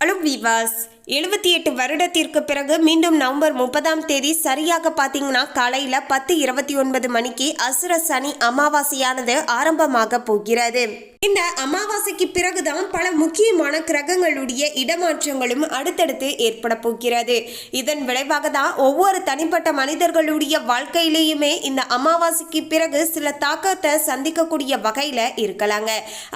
a los vivas. எழுபத்தி எட்டு வருடத்திற்கு பிறகு மீண்டும் நவம்பர் முப்பதாம் தேதி சரியாக பார்த்தீங்கன்னா காலையில் பத்து இருபத்தி ஒன்பது மணிக்கு அசுர சனி அமாவாசையானது ஆரம்பமாக போகிறது. இந்த அமாவாசைக்கு பிறகுதான் பல முக்கியமான கிரகங்களுடைய இடமாற்றங்களும் அடுத்தடுத்து ஏற்பட போகிறது. இதன் விளைவாக தான் ஒவ்வொரு தனிப்பட்ட மனிதர்களுடைய வாழ்க்கையிலேயுமே இந்த அமாவாசைக்கு பிறகு சில தாக்கத்தை சந்திக்கக்கூடிய வகையில் இருக்கலாங்க.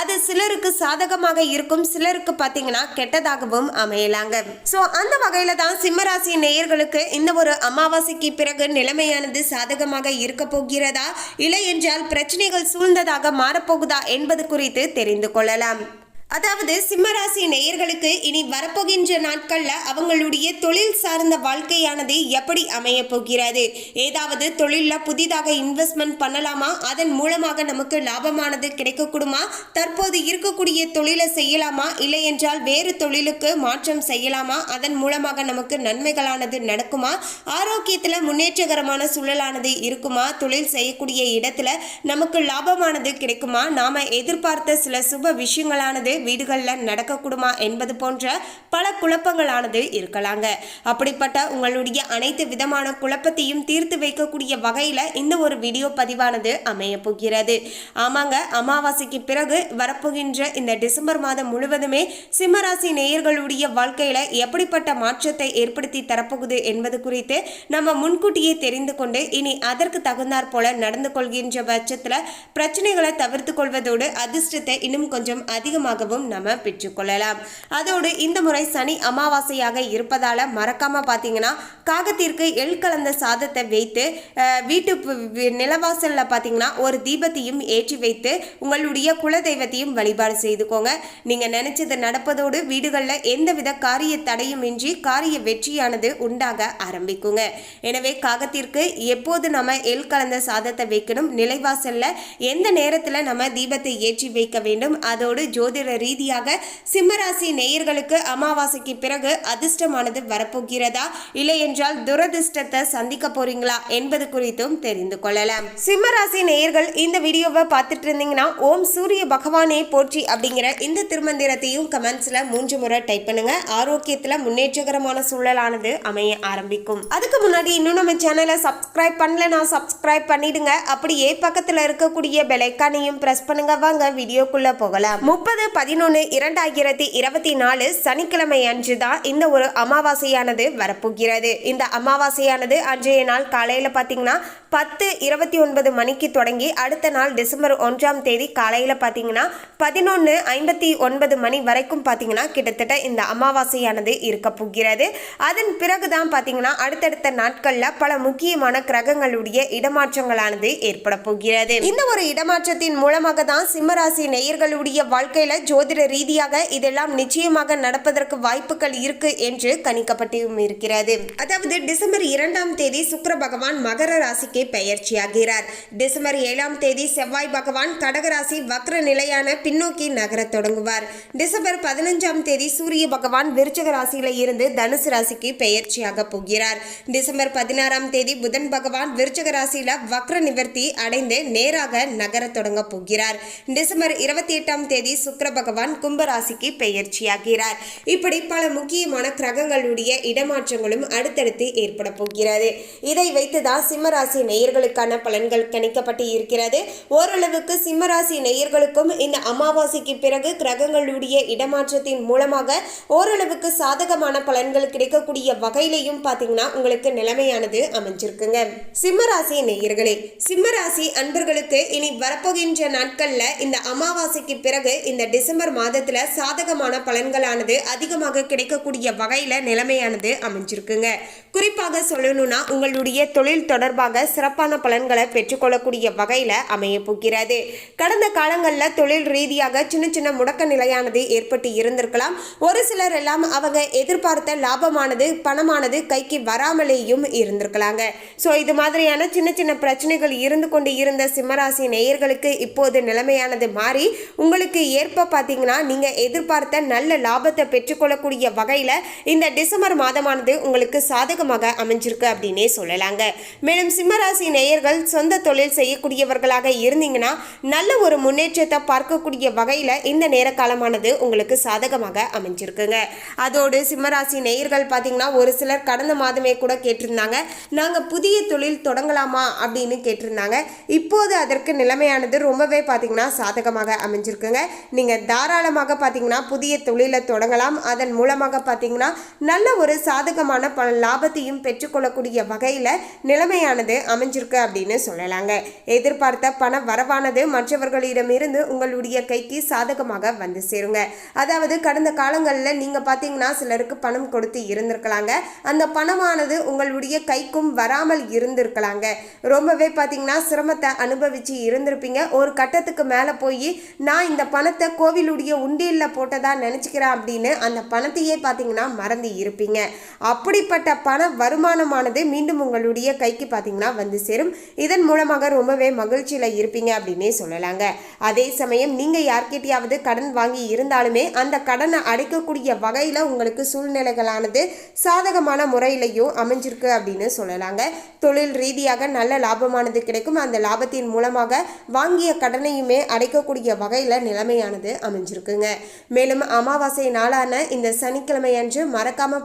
அது சிலருக்கு சாதகமாக இருக்கும் சிலருக்கு பார்த்தீங்கன்னா கெட்டதாகவும் அமையலாங்க. ஸோ அந்த வகையில் தான் சிம்மராசி நேயர்களுக்கு இந்த ஒரு அமாவாசைக்கு பிறகு நிலைமையானது சாதகமாக இருக்க போகிறதா? இல்லை என்றால் பிரச்சனைகள் சூழ்ந்ததாக மாறப்போகுதா என்பது குறித்து தெரிந்து கொள்ளலாம். அதாவது சிம்மராசி நேயர்களுக்கு இனி வரப்போகின்ற நாட்கள்ல அவங்களுடைய தொழில் சார்ந்த வாழ்க்கையானது எப்படி அமைய போகிறது? ஏதாவது தொழில்ல புதிதாக இன்வெஸ்ட்மெண்ட் பண்ணலாமா? அதன் மூலமாக நமக்கு லாபமானது கிடைக்கக்கூடுமா? தற்போது இருக்கக்கூடிய தொழிலை செய்யலாமா? இல்லை என்றால் வேறு தொழிலுக்கு மாற்றம் செய்யலாமா? அதன் மூலமாக நமக்கு நன்மைகளானது நடக்குமா? ஆரோக்கியத்துல முன்னேற்றகரமான சூழலானது இருக்குமா? தொழில் செய்யக்கூடிய இடத்துல நமக்கு லாபமானது கிடைக்குமா? நாம எதிர்பார்த்த சில சுப விஷயங்களானது வீடுகளில் நடக்கக்கூடுமா என்பது போன்ற பல குழப்பங்களானது இருக்கலாங்க. அப்படிப்பட்ட உங்களுடைய அனைத்து விதமான குழப்பத்தையும் தீர்த்து வைக்கக்கூடிய வகையில் இந்த ஒரு வீடியோ பதிவானது அமைய போகிறது. ஆமாங்க அமாவாசைக்கு பிறகு வரப்போகின்ற இந்த டிசம்பர் மாதம் முழுவதுமே சிம்மராசி நேயர்களுடைய வாழ்க்கையில் எப்படிப்பட்ட மாற்றத்தை ஏற்படுத்தி தரப்போகுது என்பது குறித்து நம்ம முன்கூட்டியே தெரிந்து கொண்டு இனி அதற்கு தகுந்தாற் போல நடந்து கொள்கின்ற பட்சத்தில் பிரச்சனைகளை தவிர்த்து கொள்வதோடு அதிர்ஷ்டத்தை இன்னும் கொஞ்சம் அதிகமாக அதிகமாகவும் நம்ம பெற்றுக்கொள்ளலாம் அதோடு இந்த முறை சனி அமாவாசையாக இருப்பதால் மறக்காம பார்த்தீங்கன்னா காகத்திற்கு எள் கலந்த சாதத்தை வைத்து வீட்டு நிலவாசலில் பார்த்தீங்கன்னா ஒரு தீபத்தையும் ஏற்றி வைத்து உங்களுடைய குலதெய்வத்தையும் வழிபாடு செய்துக்கோங்க. நீங்கள் நினச்சது நடப்பதோடு வீடுகளில் எந்தவித காரிய தடையும் இன்றி காரிய வெற்றியானது உண்டாக ஆரம்பிக்குங்க. எனவே காகத்திற்கு எப்போது நம்ம எல் கலந்த சாதத்தை வைக்கணும் நிலைவாசலில் எந்த நேரத்தில் நம்ம தீபத்தை ஏற்றி வைக்க வேண்டும் அதோடு ஜோதிட ரீதியாக சிம்மராசி நேயர்களுக்கு அமாவாசைக்கு பிறகு அதிர்ஷ்டமானது வரப்போகிறதா? இல்லை என்றால் துரதிர்ஷ்டத்தை சந்திக்க போறீங்களா என்பது குறித்தும் தெரிந்து கொள்ளலாம். சிம்மராசி நேயர்கள் இந்த வீடியோவை பார்த்துட்டு இருந்தீங்கன்னா ஓம் சூரிய பகவானே போற்றி அப்படிங்கிற இந்த திருமந்திரத்தையும் கமெண்ட்ஸ்ல மூன்று முறை டைப் பண்ணுங்க. ஆரோக்கியத்துல முன்னேற்றகரமான சூழலானது அமைய ஆரம்பிக்கும். அதுக்கு முன்னாடி இன்னும் நம்ம சேனலை சப்ஸ்கிரைப் நான் சப்ஸ்கிரைப் பண்ணிடுங்க. அப்படியே பக்கத்துல இருக்கக்கூடிய பெலைக்கானையும் பிரஸ் பண்ணுங்க. வாங்க வீடியோக்குள்ள போகலாம். முப்பது பதினொன்று இரண்டாயிரத்தி இருபத்தி நாலு சனிக்கிழமை அன்று தான் இந்த ஒரு அமாவாசையானது வரப்போகிறது. இந்த அமாவாசையானது அன்றைய நாள் காலையில் பார்த்தீங்கன்னா பத்து இருபத்தி ஒன்பது மணிக்கு தொடங்கி அடுத்த நாள் டிசம்பர் ஒன்றாம் தேதி காலையில் பார்த்தீங்கன்னா பதினொன்று ஐம்பத்தி ஒன்பது மணி வரைக்கும் பார்த்தீங்கன்னா கிட்டத்தட்ட இந்த அமாவாசையானது இருக்க போகிறது. அதன் பிறகுதான் பார்த்தீங்கன்னா அடுத்தடுத்த நாட்களில் பல முக்கியமான கிரகங்களுடைய இடமாற்றங்களானது ஏற்பட போகிறது. இந்த ஒரு இடமாற்றத்தின் மூலமாக தான் சிம்மராசி நேயர்களுடைய வாழ்க்கையில் ஜோதிட ரீதியாக இதெல்லாம் நிச்சயமாக நடப்பதற்கு வாய்ப்புகள் இருக்கு என்று கணிக்கப்பட்டும் இருக்கிறது அதாவது டிசம்பர் இரண்டாம் தேதி சுக்கர பகவான் மகர ராசிக்கு பெயர்ச்சியாகிறார். டிசம்பர் ஏழாம் தேதி செவ்வாய் பகவான் கடகராசி வக்ர நிலையான பின்னோக்கி நகர தொடங்குவார். டிசம்பர் பதினஞ்சாம் தேதி சூரிய பகவான் விருச்சக ராசியில இருந்து தனுசு ராசிக்கு பெயர்ச்சியாக போகிறார். டிசம்பர் பதினாறாம் தேதி புதன் பகவான் விருச்சக ராசியில வக்ர நிவர்த்தி அடைந்து நேராக நகர தொடங்க போகிறார். டிசம்பர் இருபத்தி எட்டாம் தேதி சுக்கர பகவான் கும்பராசிக்கு பெயர்ச்சியாகிறார். இப்படி பல முக்கியமான கிரகங்களுடைய இடமாற்றங்களும் அடுத்தடுத்து ஏற்பட போகிறது. இதை வைத்துதான் சிம்மராசி நேயர்களுக்கான பலன்கள் கணிக்கப்பட்டு இருக்கிறது. ஓரளவுக்கு சிம்மராசி நேயர்களுக்கும் இந்த அமாவாசைக்கு பிறகு கிரகங்களுடைய இடமாற்றத்தின் மூலமாக ஓரளவுக்கு சாதகமான பலன்கள் கிடைக்கக்கூடிய வகையிலையும் பார்த்தீங்கன்னா உங்களுக்கு நிலைமையானது அமைஞ்சிருக்குங்க. சிம்மராசி நேயர்களே சிம்மராசி அன்பர்களுக்கு இனி வரப்போகின்ற நாட்கள்ல இந்த அமாவாசைக்கு பிறகு இந்த டிசம்பர் மாதத்துல சாதகமான பலன்களானது அதிகமாக கிடைக்கக்கூடிய வகையில நிலைமையானது அமைஞ்சிருக்குங்க. குறிப்பாக சொல்லணும்னா உங்களுடைய தொழில் தொடர்பாக சிறப்பான பலன்களை பெற்றுக்கொள்ளக்கூடிய வகையில் அமைய போகிறது. கடந்த காலங்களில் தொழில் ரீதியாக சின்ன சின்ன முடக்க நிலையானது ஏற்பட்டு இருந்திருக்கலாம். ஒரு சிலர் எல்லாம் அவங்க எதிர்பார்த்த லாபமானது பணமானது கைக்கு வராமலேயும் இருந்திருக்கலாங்க. ஸோ இது மாதிரியான சின்ன சின்ன பிரச்சனைகள் இருந்து கொண்டு இருந்த சிம்மராசி நேயர்களுக்கு இப்போது நிலைமையானது மாறி உங்களுக்கு ஏற்ப பார்த்தீங்கன்னா நீங்கள் எதிர்பார்த்த நல்ல லாபத்தை பெற்றுக்கொள்ளக்கூடிய வகையில் இந்த டிசம்பர் மாதமானது உங்களுக்கு சாதகமாக அமைஞ்சிருக்கு அப்படின்னே சொல்லலாங்க. மேலும் சிம்மராசி சிம்மராசி நேயர்கள் சொந்த தொழில் செய்யக்கூடியவர்களாக இருந்தீங்கன்னா நல்ல ஒரு முன்னேற்றத்தை பார்க்கக்கூடிய வகையில் இந்த நேர காலமானது உங்களுக்கு சாதகமாக அமைஞ்சிருக்குங்க. அதோடு சிம்மராசி நேயர்கள் பார்த்தீங்கன்னா ஒரு சிலர் கடந்த மாதமே கூட கேட்டிருந்தாங்க. நாங்கள் புதிய தொழில் தொடங்கலாமா அப்படின்னு கேட்டிருந்தாங்க. இப்போது அதற்கு நிலைமையானது ரொம்பவே பார்த்தீங்கன்னா சாதகமாக அமைஞ்சிருக்குங்க. நீங்கள் தாராளமாக பார்த்தீங்கன்னா புதிய தொழிலை தொடங்கலாம். அதன் மூலமாக பார்த்தீங்கன்னா நல்ல ஒரு சாதகமான பல லாபத்தையும் பெற்றுக்கொள்ளக்கூடிய வகையில் நிலைமையானது அமைஞ்சிருக்கு அப்படின்னு சொல்லலாங்க. எதிர்பார்த்த பண வரவானது மற்றவர்களிடமிருந்து உங்களுடைய கைக்கு சாதகமாக வந்து சேருங்க. அதாவது கடந்த காலங்களில் நீங்கள் பார்த்தீங்கன்னா சிலருக்கு பணம் கொடுத்து இருந்திருக்கலாங்க. அந்த பணமானது உங்களுடைய கைக்கும் வராமல் இருந்திருக்கலாங்க. ரொம்பவே பார்த்தீங்கன்னா சிரமத்தை அனுபவிச்சு இருந்திருப்பீங்க. ஒரு கட்டத்துக்கு மேலே போய் நான் இந்த பணத்தை கோவிலுடைய உண்டியலில் போட்டதா நினச்சிக்கிறேன் அப்படின்னு அந்த பணத்தையே பார்த்தீங்கன்னா மறந்து இருப்பீங்க. அப்படிப்பட்ட பண வருமானமானது மீண்டும் உங்களுடைய கைக்கு பார்த்தீங்கன்னா வந்து சேரும். இதன் மூலமாக ரொம்பவே மகிழ்ச்சியில் இருப்பீங்க அப்படின்னே சொல்லலாங்க. அதே சமயம் நீங்கள் யார்கிட்டையாவது கடன் வாங்கி இருந்தாலுமே அந்த கடனை அடைக்கக்கூடிய வகையில் உங்களுக்கு சூழ்நிலைகளானது சாதகமான முறையிலையும் அமைஞ்சிருக்கு அப்படின்னு சொல்லலாங்க. தொழில் ரீதியாக நல்ல லாபமானது கிடைக்கும். அந்த லாபத்தின் மூலமாக வாங்கிய கடனையுமே அடைக்கக்கூடிய வகையில் நிலைமையானது அமைஞ்சிருக்குங்க. மேலும் அமாவாசை நாளான இந்த சனிக்கிழமை அன்று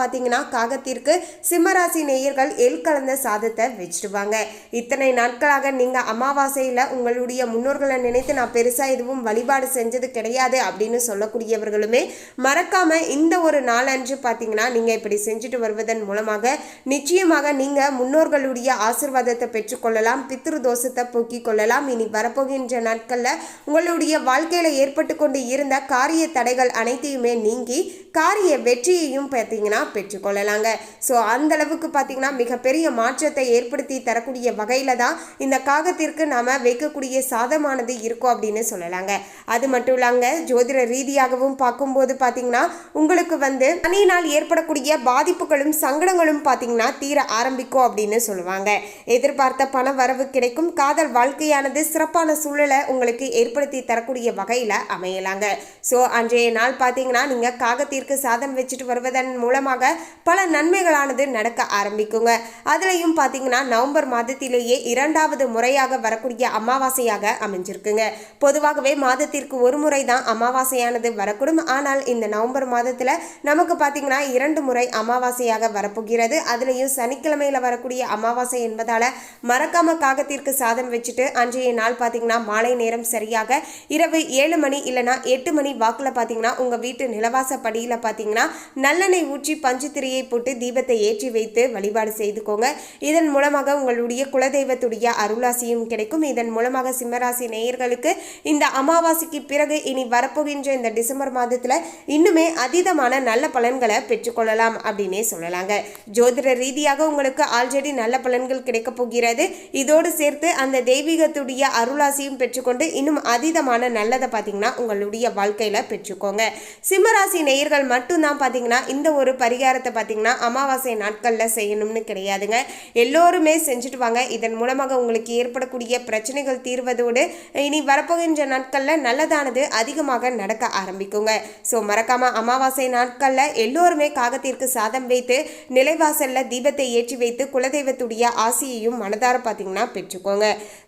பார்த்தீங்கன்னா காகத்திற்கு சிம்மராசி நேயர்கள் எல் கலந்த சாதத்தை வச்சிருவாங்க. இத்தனை நாட்களாக நீங்க அமாவாசையில் உங்களுடைய முன்னோர்களை நினைத்து நான் பெருசா எதுவும் வழிபாடு செஞ்சது கிடையாது அப்படின்னு சொல்லக்கூடியவர்களுமே மறக்காம இந்த ஒரு நாளன்று பார்த்தீங்கன்னா நீங்க இப்படி செஞ்சுட்டு வருவதன் மூலமாக நிச்சயமாக நீங்க முன்னோர்களுடைய ஆசிர்வாதத்தை பெற்றுக்கொள்ளலாம் பித்ரு தோஷத்தை போக்கிக் கொள்ளலாம். இனி வரப்போகின்ற நாட்கள்ல உங்களுடைய வாழ்க்கையில ஏற்பட்டு கொண்டு இருந்த காரிய தடைகள் அனைத்தையுமே நீங்கி காரிய வெற்றியையும் பார்த்தீங்கன்னா பெற்றுக்கொள்ளலாங்க. ஸோ அந்த அளவுக்கு பார்த்தீங்கன்னா மிகப்பெரிய மாற்றத்தை ஏற்படுத்தி தரக்கூடிய வகையில தான் இந்த காகத்திற்கு நாம வைக்கக்கூடிய சாதமானது இருக்கும் அப்படின்னு சொல்லலாங்க. அது மட்டும் இல்லாங்க ஜோதிட ரீதியாகவும் பார்க்கும்போது பார்த்தீங்கன்னா உங்களுக்கு வந்து பணியினால் ஏற்படக்கூடிய பாதிப்புகளும் சங்கடங்களும் பார்த்தீங்கன்னா தீர ஆரம்பிக்கும் அப்படின்னு சொல்லுவாங்க. எதிர்பார்த்த பண வரவு கிடைக்கும். காதல் வாழ்க்கையானது சிறப்பான சூழலை உங்களுக்கு ஏற்படுத்தி தரக்கூடிய வகையில் அமையலாங்க. ஸோ அன்றைய நாள் பார்த்தீங்கன்னா நீங்கள் காகத்திற்கு சாதம் வச்சுட்டு வருவதன் மூலமாக பல நன்மைகளானது நடக்க ஆரம்பிக்குங்க. அதுலேயும் பார்த்தீங்கன்னா நவம்பர் மாதம் மாதத்திலேயே இரண்டாவது முறையாக வரக்கூடிய அமாவாசையாக அமைஞ்சிருக்குங்க. பொதுவாகவே மாதத்திற்கு ஒரு முறை தான் அமாவாசையானது வரக்கூடும். ஆனால் இந்த நவம்பர் மாதத்தில் நமக்கு பார்த்தீங்கன்னா இரண்டு முறை அமாவாசையாக வரப்போகிறது. அதுலேயும் சனிக்கிழமையில் வரக்கூடிய அமாவாசை என்பதால் மறக்காம காகத்திற்கு சாதம் வச்சுட்டு அன்றைய நாள் பார்த்தீங்கன்னா மாலை நேரம் சரியாக இரவு ஏழு மணி இல்லைனா எட்டு மணி வாக்கில் பார்த்தீங்கன்னா உங்கள் வீட்டு நிலவாச படியில் பார்த்தீங்கன்னா நல்லெண்ணெய் ஊற்றி பஞ்சு திரியை போட்டு தீபத்தை ஏற்றி வைத்து வழிபாடு செய்துக்கோங்க. இதன் மூலமாக உங்களுடைய குலதெய்வத்துடைய அருளாசியும் கிடைக்கும். இதன் மூலமாக சிம்மராசி நேயர்களுக்கு இந்த அமாவாசைக்கு பிறகு இனி வரப்போகின்ற இந்த டிசம்பர் மாதத்தில் இன்னுமே அதீதமான நல்ல பலன்களை பெற்றுக்கொள்ளலாம் அப்படின்னே சொல்லலாங்க. ஜோதிட ரீதியாக உங்களுக்கு ஆல்ரெடி நல்ல பலன்கள் கிடைக்க போகிறது. இதோடு சேர்த்து அந்த தெய்வீகத்துடைய அருளாசியும் பெற்றுக்கொண்டு இன்னும் அதீதமான நல்லதை பார்த்தீங்கன்னா உங்களுடைய வாழ்க்கையில் பெற்றுக்கோங்க. சிம்மராசி நேயர்கள் மட்டும்தான் பார்த்தீங்கன்னா இந்த ஒரு பரிகாரத்தை பார்த்தீங்கன்னா அமாவாசை நாட்களில் செய்யணும்னு கிடையாதுங்க. எல்லோருமே செஞ்சுட்டு வாங்க இதன் மூலமாக உங்களுக்கு ஏற்படக்கூடிய பிரச்சனைகள் தீர்வதோடு இனி வரப்போகின்ற நாட்களில் நல்லதானது அதிகமாக நடக்க ஆரம்பிக்குங்க. ஸோ மறக்காம அமாவாசை நாட்களில் எல்லோருமே காகத்திற்கு சாதம் வைத்து நிலைவாசலில் தீபத்தை ஏற்றி வைத்து குலதெய்வத்துடைய ஆசையையும் மனதார பார்த்தீங்கன்னா பெற்றுக்கோங்க.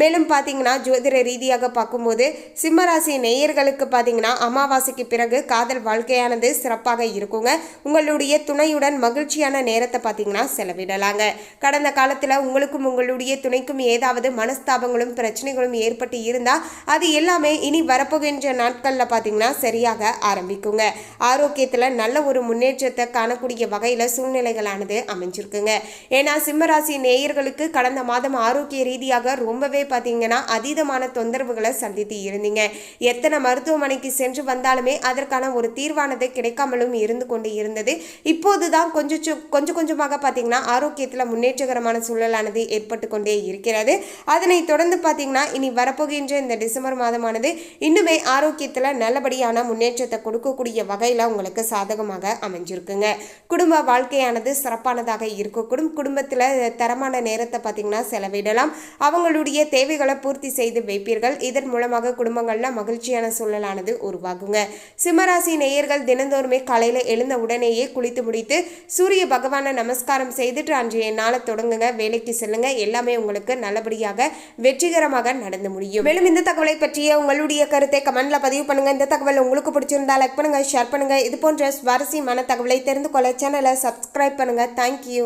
மேலும் பார்த்தீங்கன்னா ஜோதிட ரீதியாக பார்க்கும்போது சிம்மராசி நேயர்களுக்கு பார்த்தீங்கன்னா அமாவாசைக்கு பிறகு காதல் வாழ்க்கையானது சிறப்பாக இருக்குங்க. உங்களுடைய துணையுடன் மகிழ்ச்சியான நேரத்தை பார்த்தீங்கன்னா செலவிடலாங்க. கடந்த காலத்தில் உங்களுக்கும் உங்களுடைய துணைக்கும் ஏதாவது மனஸ்தாபங்களும் பிரச்சனைகளும் ஏற்பட்டு இருந்தால் அது எல்லாமே இனி வரப்போகின்ற நாட்களில் பார்த்தீங்கன்னா சரியாக ஆரம்பிக்குங்க. ஆரோக்கியத்தில் நல்ல ஒரு முன்னேற்றத்தை காணக்கூடிய வகையில் சூழ்நிலைகளானது அமைஞ்சிருக்குங்க. ஏன்னா சிம்மராசி நேயர்களுக்கு கடந்த மாதம் ஆரோக்கிய ரீதியாக ரொம்பவே பார்த்தீங்கன்னா அதீதமான தொந்தரவுகளை சந்தித்து இருந்தீங்க. எத்தனை மருத்துவமனைக்கு சென்று வந்தாலுமே அதற்கான ஒரு தீர்வானது கிடைக்காமலும் இருந்து கொண்டு இருந்தது. இப்போது தான் கொஞ்சம் கொஞ்சம் கொஞ்சமாக பார்த்தீங்கன்னா ஆரோக்கியத்தில் முன்னேற்றகரமான சூழலானது ஏற்பட்டு கொண்டே இருக்கிறது. அதனை தொடர்ந்து பார்த்தீங்கன்னா இனி வரப்போகின்ற இந்த டிசம்பர் மாதமானது இன்னுமே ஆரோக்கியத்தில் நல்லபடியான முன்னேற்றத்தை கொடுக்கக்கூடிய வகையில் உங்களுக்கு சாதகமாக அமைஞ்சிருக்குங்க. குடும்ப வாழ்க்கையானது சிறப்பானதாக இருக்கக்கூடும். குடும்பத்தில் தரமான நேரத்தை பார்த்தீங்கன்னா செலவிடலாம். அவங்களுடைய தேவைகளை பூர்த்தி செய்து வைப்பீர்கள். இதன் மூலமாக குடும்பங்களில் மகிழ்ச்சியான சூழலானது உருவாகுங்க. சிம்மராசி நேயர்கள் தினந்தோறுமே காலையில் எழுந்த உடனேயே குளித்து முடித்து சூரிய பகவானை நமஸ்காரம் செய்துட்டு அன்றைய நாளை தொடங்குங்க. வேலைக்கு செல்லுங்க. எல்லாமே உங்களுக்கு நல்லபடியாக வெற்றிகரமாக நடந்து முடியும். மேலும் இந்த தகவலை பற்றிய உங்களுடைய கருத்தை கமெண்ட்ல பதிவு பண்ணுங்க. இந்த தகவல் உங்களுக்கு பிடிச்சிருந்தா லைக் பண்ணுங்க ஷேர் பண்ணுங்க. இது போன்ற சுவாரஸ்யமான தகவலை தெரிந்து கொள்ள சேனலை சப்ஸ்கிரைப் பண்ணுங்க. தேங்க்யூ